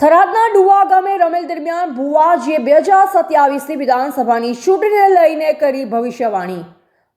થરાદના ડુવા ગામે રમેલ દરમિયાન ભુવાજીએ બે હજાર સત્યાવીસની વિધાનસભાની ચૂંટણીને લઈને કરી ભવિષ્યવાણી.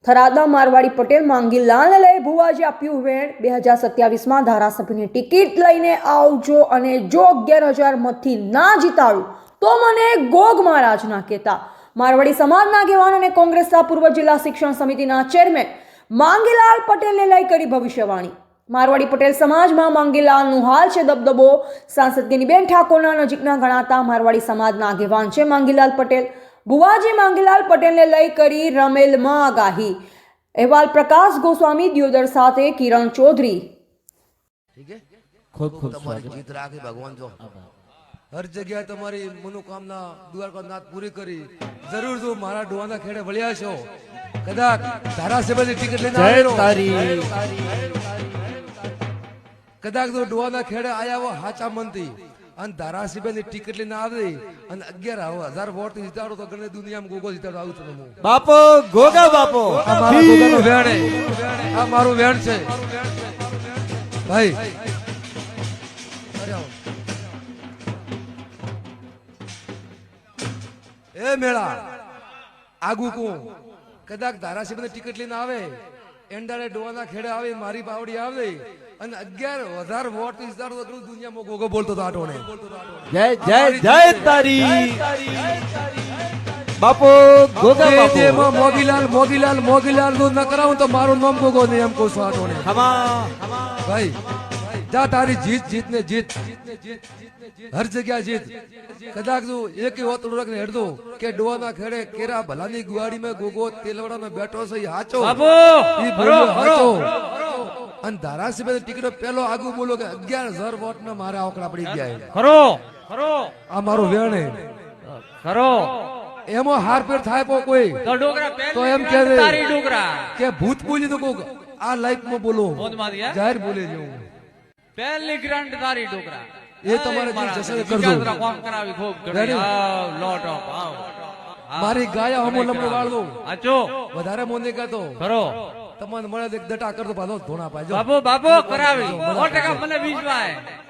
થરાદના મારવાડી પટેલ માંગીલાલને લઈ ભુવાજી આપ્યું વેણ. બે હજાર સત્યાવીસમાં ધારાસભ્યની ટિકિટ લઈને આવજો અને જો અગિયાર હજાર મતથી ના જીતાડું, તો મને ગોગ મહારાજના કહેતા. મારવાડી સમાજના આગેવાન અને કોંગ્રેસના પૂર્વ જિલ્લા શિક્ષણ સમિતિના ચેરમેન માંગીલાલ પટેલને લઈ કરી ભવિષ્યવાણી. મારવાડી પટેલ સમાજમાં માંગેલાલનું હાલ છે દબદબો. સાંસદ ગિનીબેન ઠાકોરના નજીકના ગણાતા મારવાડી સમાજના આગેવાન છે માંગીલાલ પટેલ. ભુવાજી માંગીલાલ પટેલને લઈ કરી રમેલમાં આગાહી અહેવાલ પ્રકાશ ગોસ્વામી દિયોદર સાથે કિરણ ચૌધરી. ખૂબ ખૂબ તમારી જીત રાખે ભગવાન જો. હર જગ્યાએ તમારી મનોકામના દ્વારકાનાથ પૂરી કરી. જરૂર જો મારા ડોવાના ખેડે વળ્યા છો. કદાચ ધારાસભ્યની ટિકિટ લઈને જય. તારી. કદાચ તો ડોવાના ખેડે આયા હોય હાચા મનથી. અને ધારાસભ્યની ટિકિટ લઈને આવે અને અગિયાર હજાર વોટ જીતાડો તો ગણે દુનિયામાં ગોગો જીતાડો આવું છું બાપો ગોગા બાપો. આ મારા વેણ આ મારું વેણ છે. ભાઈ. એ મેળા આગુ કું. કદાચ ધારાસભ્યની ટિકિટ લઈને આવે એંડારે ડોવાના ખેડે આવે મારી પાવડી આવે અને અગિયાર હજાર વોટ વિસ્તાર તો દુનિયામાં ગોગો બોલતો હતો આટોને જય જય જય તારી. બાપો ગોગા બાપો. જેમાં મોગીલાલ મોગીલાલ મોગીલાલનું ન કરાવું તો મારું નામ ગોગો નહીં એમ કહું છું આટોને ભાઈ જા તારી જીત જીત ને જીત. હર જગ્યા જીત. કદાચ તું એક હોતડું ને હેડતો. કે ડોવાના ખેડે કેરા ભલાની ગુવાડી માં ગોગો તેલવાડાનો બેઠો છે હાચો. બાપો હાચો. અને ધારાસભ્ય ટિકિટો પેલો આગુ બોલો કે અગિયાર હજાર વોટ ના મારે આંકડા પડી ગયા ખરો. ખરો. આ મારું વેણ ખરો. એમો હાર પેર થાય પો કોઈ. તો એમ કે છે તારી ડોકરા કે ભૂત બોલી તો કોક આ લાઈફમાં બોલો જાહેર બોલે હું. પહેલી ગ્રાન્ટ તારી ડોકરા એ તમારે જે જશે કરજો. કામ કરાવી ખૂબ લોટ ઓફ આવ મારી ગાયા હમો લમડો વાળ દઉં આચો વધારે મોને કહેતો ખરો. તમને મળે દટા કરતો પાછો ધોણા પાજો બાપુ બાપુ કરાવી. સો ટકા મને વિશ્વાસ.